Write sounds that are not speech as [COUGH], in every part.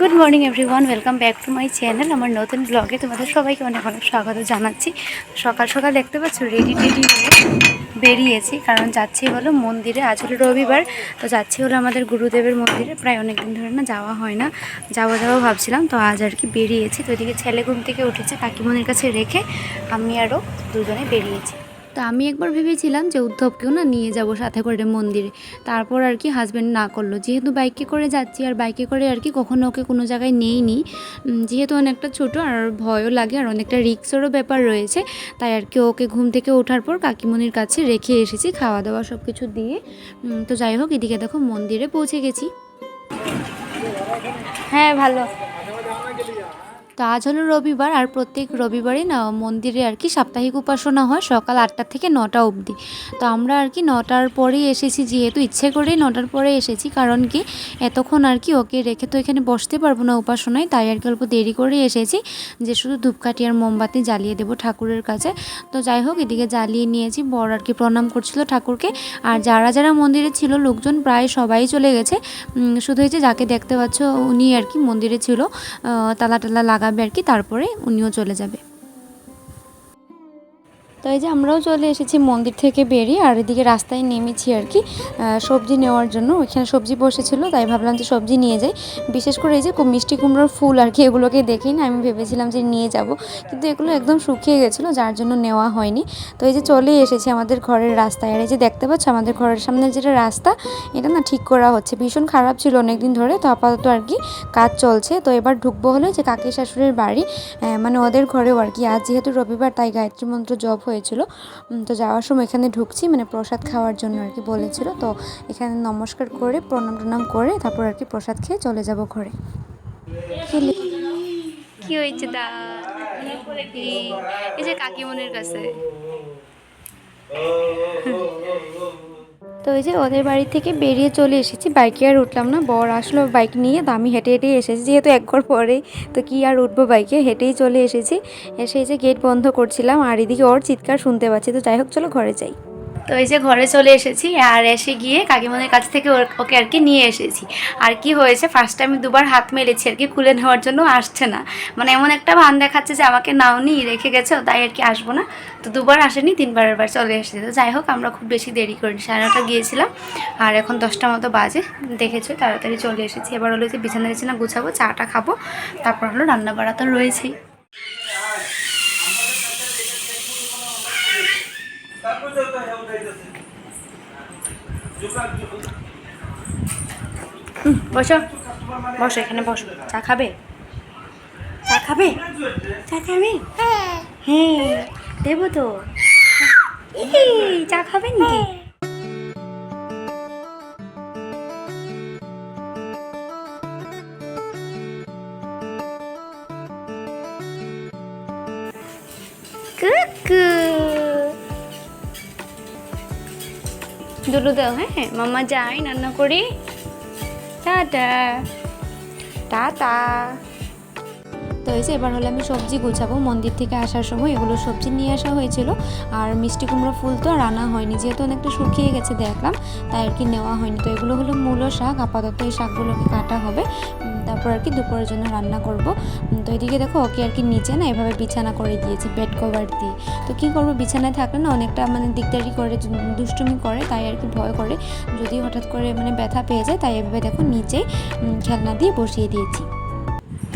Good morning everyone welcome back to my channel আমার নতুন ব্লগে তোমাদের সবাইকে অনেক অনেক স্বাগত জানাচ্ছি। সকাল সকাল দেখতে পাচ্ছ রেডি টেডি বেরিয়েছি। কারণ যাচ্ছি হলো মন্দিরে। আজ হলো রবিবার, তো যাচ্ছি হলো আমাদের গুরুদেবের মন্দিরে। প্রায় অনেক দিন ধরে না যাওয়া হয় না। যাওয়া যাওয়া ভাবছিলাম, তো আজ আর কি বেরিয়েছি। তো এদিকে ছেলে ঘুম থেকে উঠেছে কাকিমনির কাছে রেখে আমি আরও দুজনে বেরিয়েছি। তো আমি একবার ভেবেছিলাম যে উদ্ধবকেও না নিয়ে যাব সাথে করে মন্দিরে। তারপর আর কি হাজব্যান্ড না করল। যেহেতু বাইকে করে যাচ্ছি আর বাইকে করে আর কি কখনো ওকে কোনো জায়গায় নেইনি উম, যেহেতু অনেকটা ছোট আর ভয়ও লাগে আর অনেকটা রিক্সেরও ব্যাপার রয়েছে তাই আর কি ওকে ঘুম থেকে ওঠার পর কাকিমনির কাছে রেখে এসেছি খাওয়া দাওয়া সব কিছু দিয়ে তো যাই হোক এদিকে দেখো মন্দিরে পৌঁছে গেছি। হ্যাঁ ভালো। তো আজ হলো রবিবার আর প্রত্যেক রবিবারই না মন্দিরে আর কি সাপ্তাহিক উপাসনা হয় সকাল আটটা থেকে নটা অবধি। তো আমরা আর কি নটার পরেই এসেছি, যেহেতু ইচ্ছে করেই নটার পরে এসেছি, কারণ কি এতক্ষণ আর কি ওকে রেখে তো এখানে বসতে পারব না উপাসনায়, তাই আর কি অল্প দেরি করে এসেছি যে শুধু ধূপকাঠি আর মোমবাতি জ্বালিয়ে দেবো ঠাকুরের কাছে। তো যাই হোক, এদিকে জ্বালিয়ে নিয়েছি, বর আর কি প্রণাম করছিল ঠাকুরকে। আর যারা যারা মন্দিরে ছিল, লোকজন প্রায় সবাই চলে গেছে। শুধু হয়েছে যাকে দেখতে পাচ্ছ, উনি আর কি মন্দিরে ছিল। তালা টালা লাগাবে আর কি তারপরে উনিও চলে যাবে। তো এই যে আমরাও চলে এসেছি, মন্দির থেকে বেরিয়ে আর এদিকে রাস্তায় নেমেছি আর কি। সবজি নেওয়ার জন্য। ওইখানে সবজি বসেছিল, তাই ভাবলাম যে সবজি নিয়ে যাই। বিশেষ করে এই যে মিষ্টি কুমড়োর ফুল আর কি, এগুলোকে দেখেই না আমি ভেবেছিলাম যে নিয়ে যাব। কিন্তু এগুলো একদম শুকিয়ে গেছিল, যার জন্য নেওয়া হয়নি। তো এই যে চলে এসেছি আমাদের ঘরের রাস্তায়। আর এই যে দেখতে পাচ্ছ, আমাদের ঘরের সামনে যেটা রাস্তা, এটা না ঠিক করা হচ্ছে। ভীষণ খারাপ ছিল অনেকদিন ধরে, তো আপাতত আর কি কাজ চলছে। তো এবার ঢুকবো হলে যে কাকি শাশুড়ির বাড়ি। মানে ওদের ঘরেও আর কি। আজ যেহেতু রবিবার, তাই গায়ত্রী মন্ত্র জপ হয়েছিল। তো যাওয়ার সময় এখানে ঢুকছি মানে প্রসাদ খাওয়ার জন্য আর কি বলেছিল। তো এখানে নমস্কার করে প্রণাম টনাম করে তারপর আর কি প্রসাদ খেয়ে চলে যাব ঘরে। কি হয়েছে দা? এই যে কাকিমনের কাছে। [LAUGHS] তো ওই যে ওদের বাড়ি থেকে বেরিয়ে চলে এসেছি। বাইকে আর উঠলাম না। বর আসলো বাইক নিয়ে, তো আমি হেঁটে হেঁটেই এসেছি। যেহেতু এক ঘর পরেই তো কি আর উঠবো বাইকে? হেঁটেই চলে এসেছি। এসে যে গেট বন্ধ করছিলাম, আর এদিকে ওর চিৎকার শুনতে পাচ্ছি। তো যাই হোক, চলো ঘরে যাই। তো এই যে ঘরে চলে এসেছি, আর এসে গিয়ে কাকিমনের কাছ থেকে ওকে আর কি নিয়ে এসেছি। আর কি হয়েছে ফার্স্ট আমি দুবার হাত মেরেছি আর কি, খুলে নেওয়ার জন্য আসছে না। মানে এমন একটা ভান দেখাচ্ছে যে আমাকে নাও নাওনি রেখে গেছে, তাই আর কি আসব না। তো দুবার আসেনি তিনবারের বার চলে এসেছে। তো যাই হোক, আমরা খুব বেশি দেরি করিনি, সাড়ে নটা গিয়েছিলাম। আর এখন দশটা মতো বাজে, দেখেছ, তাড়াতাড়ি চলে এসেছি। এবার হলো যে বিছানা বিছানা গুছাবো, চাটা খাব, তারপর হলো রান্না বাড়া তো রয়েছেই। বসো। বসো এখানে বসো। চা খাবে? চা খাবে? চা খাবে? হ্যাঁ। দেবো তো। এই, চা খাবেন নাকি দুলু দাও হ্যাঁ মামা যাই, রান্না করি। টাটা। টাটা। তো হয়েছে এবার হলে আমি সবজি গুছাবো। মন্দির থেকে আসার সময় এগুলো সবজি নিয়ে আসা হয়েছিল। আর মিষ্টি কুমড়ো ফুল তো আর আনা হয়নি। যেহেতু অনেকটা শুকিয়ে গেছে দেখলাম, তাই আর কি নেওয়া হয়নি। তো এগুলো হলো মূলো শাক। আপাতত এই শাকগুলোকে কাটা হবে। তারপর আর কি দুপুরের জন্য রান্না করব। তো এদিকে দেখো ওকে আর কি নিচে না এভাবে বিছানা করে দিয়েছি বেড কভার দিয়ে। তো কী করব, বিছানায় থাকলে না অনেকটা মানে দিকদারি করে দুষ্টুমি করে, তাই আর কি ভয় করে। যদি হঠাৎ করে মানে ব্যথা পেয়ে যায়, তাই এভাবে দেখো নিচে খেলনা দিয়ে বসিয়ে দিয়েছি।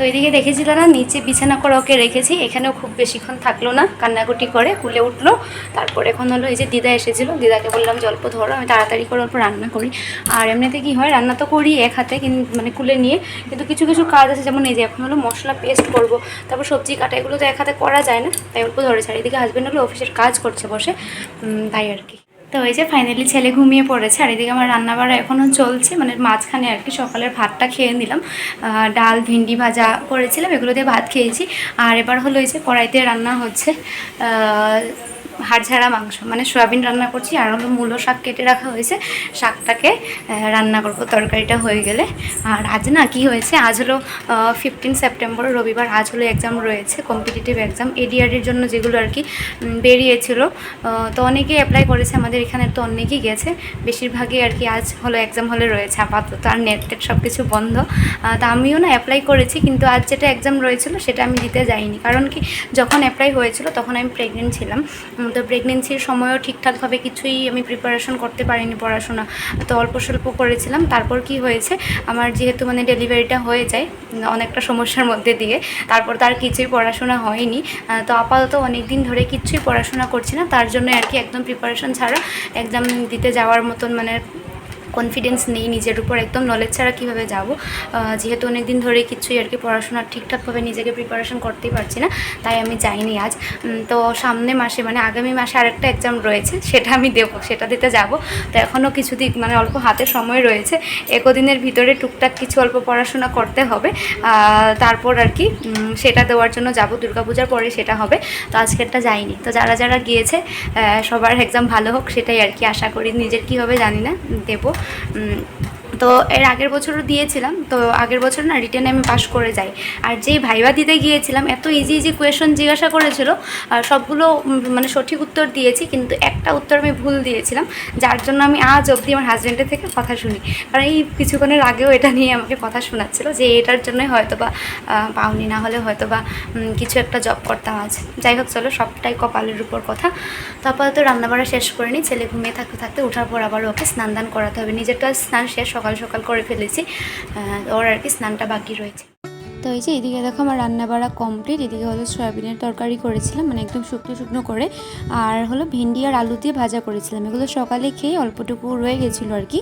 তো এদিকে দেখেছিল না, নিচে বিছানা করে ওকে রেখেছি, এখানেও খুব বেশিক্ষণ থাকল না, কান্নাকুটি করে কুলে উঠল। তারপর এখন হলো এই যে দিদা এসেছিল, দিদাকে বললাম জল্প ধরো, আমি তাড়াতাড়ি করে অল্প রান্না করি। আর এমনিতে কি হয়, রান্না তো করি এক হাতে মানে কুলে নিয়ে, কিন্তু কিছু কিছু কাজ আছে, যেমন এই যে এখন হলো মশলা পেস্ট করব, তারপর সবজি কাটা, এগুলো তো এক হাতে করা যায় না, তাই অল্প ধরে ছাড়ি। এদিকে হাজব্যান্ড হলো অফিসের কাজ করছে বসে তাই আর কি। তো ওই যে ফাইনালি ছেলে ঘুমিয়ে পড়েছে, আর এদিকে আমার রান্নাবাড়া এখনও চলছে মানে মাঝখানে আর কি সকালের ভাতটা খেয়ে নিলাম। ডাল, ভিন্ডি ভাজা করেছিলাম, এগুলো দিয়ে ভাত খেয়েছি। আর এবার হলো এই যে কড়াইতে রান্না হচ্ছে হাড়ঝাড়া মাংস মানে সয়াবিন রান্না করছি, আর হলো মূলো শাক কেটে রাখা হয়েছে। শাকটাকে রান্না করব, তরকারিটা হয়ে গেলে। আর আজ না কি হয়েছে, আজ হলো ফিফটিন সেপ্টেম্বর রবিবার, আজ হলো এক্সাম রয়েছে কম্পিটিটিভ এক্সাম এডিআরের জন্য যেগুলো আর কি বেরিয়েছিল তো অনেকেই অ্যাপ্লাই করেছে, আমাদের এখানে তো অনেকেই গেছে। বেশিরভাগই আর কি আজ হলো এক্সাম হলে রয়েছে, আপাতত আর নেট টেট সব কিছু বন্ধ তা আমিও না অ্যাপ্লাই করেছি, কিন্তু আজ যেটা এক্সাম রয়েছিল, সেটা আমি দিতে যাইনি। কারণ কি, যখন অ্যাপ্লাই হয়েছিল, তখন আমি প্রেগনেন্ট ছিলাম। তো প্রেগনেন্সির সময়ও ঠিকঠাকভাবে কিছুই আমি প্রিপারেশন করতে পারিনি পড়াশোনা। তো অল্প স্বল্প করেছিলাম, তারপর কি হয়েছে? আমার যেহেতু মানে ডেলিভারিটা হয়ে যায়, অনেকটা সমস্যার মধ্যে দিয়ে, তারপর তার কিছুই পড়াশোনা হয়নি। তো আপাতত অনেক দিন ধরে কিচ্ছুই পড়াশোনা করছি না, তার জন্য আর কি একদম প্রিপারেশন ছাড়া এক্সাম দিতে যাওয়ার মতন মানে কনফিডেন্স নেই নিজের উপর, একদম নলেজ ছাড়া কীভাবে যাব? যেহেতু অনেক দিন ধরে কিছুই আর কি পড়াশোনা ঠিকঠাকভাবে নিজেকে প্রিপারেশন করতেই পারছি না, তাই আমি যাইনি আজ। তো সামনে মাসে মানে আগামী মাসে আরেকটা এক্সাম রয়েছে, সেটা আমি দেবো, সেটা দিতে যাব। তো এখনও কিছু দিক মানে অল্প হাতে সময় রয়েছে, একদিনের ভিতরে টুকটাক কিছু অল্প পড়াশোনা করতে হবে। তারপর আর কি সেটা দেওয়ার জন্য যাব, দুর্গাপূজার পরে সেটা হবে। তো আজকেরটা যাইনি। তো যারা যারা গিয়েছে সবার এক্সাম ভালো হোক, সেটাই আর কি আশা করি। নিজের কী হবে জানি না, দেবো। 嗯 তো এর আগের বছরও দিয়েছিলাম, তো আগের বছর না রিটেনে আমি পাশ করে যাই। আর যেই ভাইবা দিতে গিয়েছিলাম, এত ইজি ইজি কোয়েশন জিজ্ঞাসা করেছিল সবগুলো মানে সঠিক উত্তর দিয়েছি, কিন্তু একটা উত্তর আমি ভুল দিয়েছিলাম, যার জন্য আমি আজ অবধি আমার হাজব্যান্ডের থেকে কথা শুনি। কারণ এই কিছুক্ষণের আগেও এটা নিয়ে আমাকে কথা শোনাচ্ছিল, যে এটার জন্যই হয়তো বা পাওনি, না হলে হয়তো বা কিছু একটা জব করতাম আজ। যাই হোক, চলো, সবটাই কপালের উপর কথা। তো আপাতত রান্নাবাড়া শেষ করে নিই, ছেলে ঘুমিয়ে থাকতে থাকতে ওঠার পর আবার ওকে স্নান দান করাতে হবে, নিজেরটা স্নান শেষ সকাল সকাল সকাল করে ফেলেছি ওর আর কি স্নানটা বাকি রয়েছে। তো এই যে এদিকে দেখো আমার রান্না বাড়া কমপ্লিট এদিকে হলো সয়াবিনের তরকারি করেছিলাম মানে একদম শুকনো শুকনো করে, আর হলো ভেন্ডি আর আলু দিয়ে ভাজা করেছিলাম। এগুলো সকালে খেয়ে অল্পটুকু রয়ে গেছিল আর কি,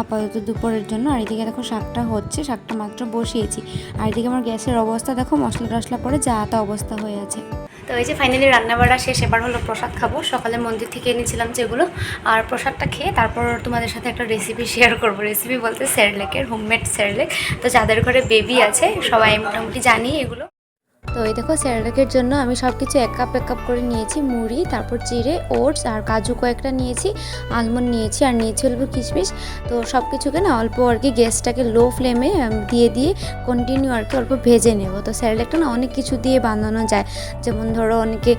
আপাতত দুপুরের জন্য। আর এদিকে দেখো শাকটা হচ্ছে, শাকটা মাত্র বসিয়েছি। আর এদিকে আমার গ্যাসের অবস্থা দেখো মশলা টশলা পরে যা তা অবস্থা হয়ে আছে। তো এই যে ফাইনালি রান্নাবাড়া শেষ, এবার হলো প্রসাদ খাব। সকালে মন্দির থেকে এনেছিলাম যেগুলো। আর প্রসাদটা খেয়ে তারপর তোমাদের সাথে একটা রেসিপি শেয়ার করব। রেসিপি বলতে স্যারলেকের হোমমেড স্যারলেক তো যাদের ঘরে বেবি আছে, সবাই মোটামুটি জানি এগুলো। তো এই দেখো স্যারলেকের জন্য আমি সব কিছু এক কাপ এক কাপ করে নিয়েছি, মুড়ি, তারপর চিড়ে ওটস আর কাজু কয়েকটা নিয়েছি, আলমন্ড নিয়েছি আর নিয়েছি অল্প কিশমিশ। তো সব কিছুকে না অল্প আর কি গ্যাসটাকে লো ফ্লেমে দিয়ে দিয়ে কন্টিনিউ আর কি অল্প ভেজে নেব। তো স্যারলেকটা না অনেক কিছু দিয়ে বানানো যায়। যেমন ধরো অনেকে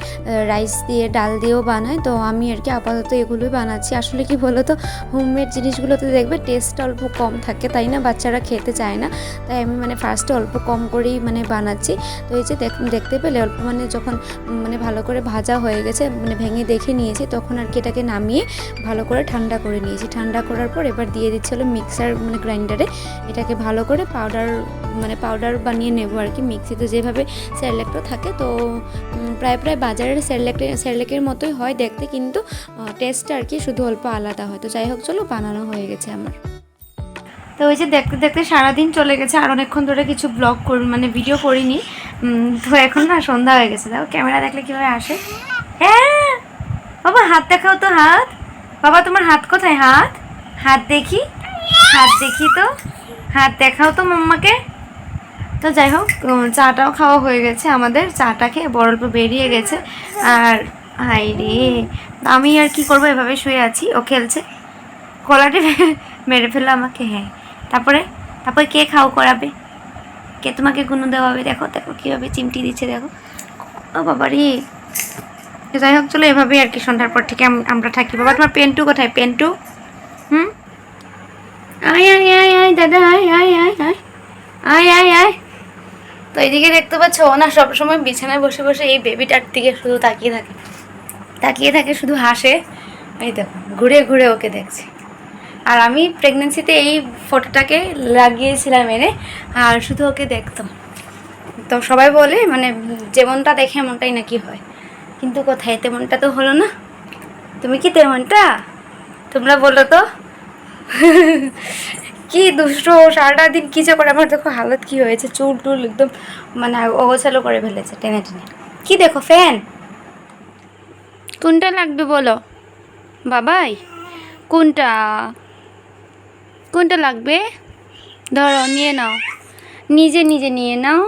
রাইস দিয়ে, ডাল দিয়েও বানায়, তো আমি আর কি আপাতত এগুলোই বানাচ্ছি। আসলে কি বলো তো হোমমেড জিনিসগুলোতে দেখবে টেস্টটা অল্প কম থাকে, তাই না? বাচ্চারা খেতে চায় না। তাই আমি মানে ফার্স্টে অল্প কম করেই মানে বানাচ্ছি। তো এই যে দেখতে পেলে অল্প মানে যখন মানে ভালো করে ভাজা হয়ে গেছে মানে ভেঙে দেখে নিয়েছি, তখন আর কি এটাকে নামিয়ে ভালো করে ঠান্ডা করে নিয়েছি। ঠান্ডা করার পর এবার দিয়ে দিচ্ছি হলো মিক্সার মানে গ্রাইন্ডারে এটাকে ভালো করে পাউডার মানে পাউডার বানিয়ে নেব আর কি মিক্সিতে যেভাবে স্যারলেকটা থাকে, তো প্রায় প্রায় বাজারের স্যারলেক স্যারলেকের মতোই হয় দেখতে, কিন্তু টেস্টটা আর কি শুধু অল্প আলাদা হয়। তো যাই হোক, চলো বানানো হয়ে গেছে আমার। তো ওই যে দেখতে দেখতে সারাদিন চলে গেছে, আর অনেকক্ষণ ধরে কিছু ব্লগ করি মানে ভিডিও করিনি। তো এখন না সন্ধ্যা হয়ে গেছে। দেখো, ক্যামেরা দেখলে কীভাবে আসে? হ্যাঁ! বাবা, হাত দেখাও তো হাত। বাবা, তোমার হাত কোথায়? হাত? হাত দেখি? হাত দেখি তো। হাত দেখাও তো মাম্মাকে। তো যাই হোক চাটাও খাওয়া হয়ে গেছে আমাদের। চাটা খেয়ে বড় অল্প বেরিয়ে গেছে। আর হাই রে! আমি আর কি করব? এভাবে শুয়ে আছি। ও খেলছে। কলাটি মেরে ফেলল আমাকে হ্যাঁ। তারপরে? তারপরে কে খাও করাবে? কে তোমাকে গুনো দেওয়াবে? দেখো দেখো কীভাবে চিমটি দিচ্ছে, দেখো। ও বাবা রে যাই হোক, চলো এভাবেই আর কি সন্ধ্যার পর থেকে আমরা থাকি। বাবা, তোমার পেন্টু কোথায়? পেন্টু? হুম? আয় আয় আয় আয়, দাদা, আয় আয় আয় আয়। আয় আয় আয়। তো এইদিকে দেখতে পাচ্ছ না সবসময় বিছানায় বসে বসে এই বেবিটার দিকে শুধু তাকিয়ে থাকে। তাকিয়ে থাকে, শুধু হাসে। এই দেখো, ঘুরে ঘুরে ওকে দেখছি। আর আমি প্রেগনেন্সিতে এই ফটোটাকে লাগিয়েছিলাম এনে, আর শুধু ওকে দেখতাম। তো সবাই বলে মানে যেমনটা দেখে এমনটাই নাকি হয়। কিন্তু কোথায়? তেমনটা তো হলো না। তুমি কি তেমনটা? তোমরা বলো তো। [LAUGHS] কি দুষ্ট সারাটা দিন কী যে করে? আমার দেখো হালত কি হয়েছে, চুল টুল একদম মানে অগোছালো করে ফেলেছে টেনে টেনে। কি দেখো, ফ্যান? কোনটা লাগবে বলো? বাবাই, কোনটা? কোনটা লাগবে? ধরো নিয়ে নাও। নিজে নিজে নিয়ে নাও।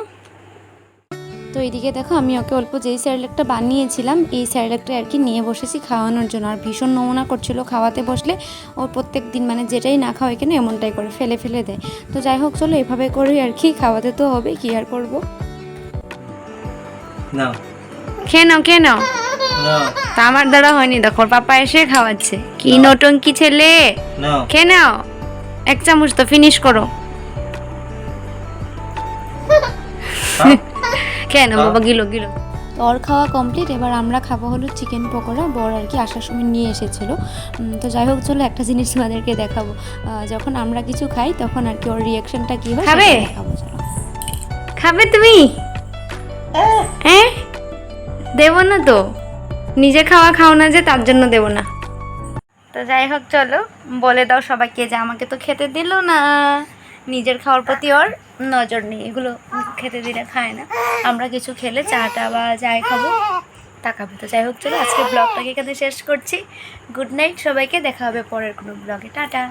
তো এইদিকে দেখো আমি ওকে অল্প যেই স্যারেলেকটা বানিয়েছিলাম এই স্যারেলেকটা আর কি নিয়ে বসেছি খাওয়ানোর জন্য। আর ভীষণ নমুনা করছিল খাওয়াতে বসলে। ওর প্রত্যেক দিন মানে যেটাই না খাওয়াই কেন এমনটাই করে ফেলে ফেলে দেয়। তো যাই হোক চলো এভাবে করেই আর কি খাওয়াতে তো হবে কি আর করব? খেয়ে নাও খেয়ে নাও। তা আমার দ্বারা হয়নি দেখো ওর পাপা এসে খাওয়াচ্ছে। কি নটঙ্কি ছেলে! খেয়ে নাও। এক চামচ তো ফিনিশ করো। খেয়ে নাও বাবা গিলো গিলো। তো ওর খাওয়া কমপ্লিট এবার আমরা খাব হলো চিকেন পকোড়া। বর আর কি আসার সময় নিয়ে এসেছিল। তো যাই হোক চলো একটা জিনিস তোমাদেরকে দেখাবো। যখন আমরা কিছু খাই তখন আর কি ওর রিয়াকশনটা কি হয় খাবে? চলো। খাবে তুমি? হ্যাঁ? দেবো না তো? নিজে খাওয়া খাও না যে তার জন্য দেবো না। তো যাই হোক, চলো। বলে দাও সবাইকে যে আমাকে তো খেতে দিল না। নিজের খাওয়ার প্রতি ওর নজর নেই। এগুলো খেতে দিলে খায় না। আমরা কিছু খেলে চাটা বা যাই খাব তাকাবে তো যাই হোক, চলো আজকে ব্লগটাকে এখানে শেষ করছি। গুড নাইট সবাইকে, দেখা হবে পরের কোনো ব্লগে। টাটা।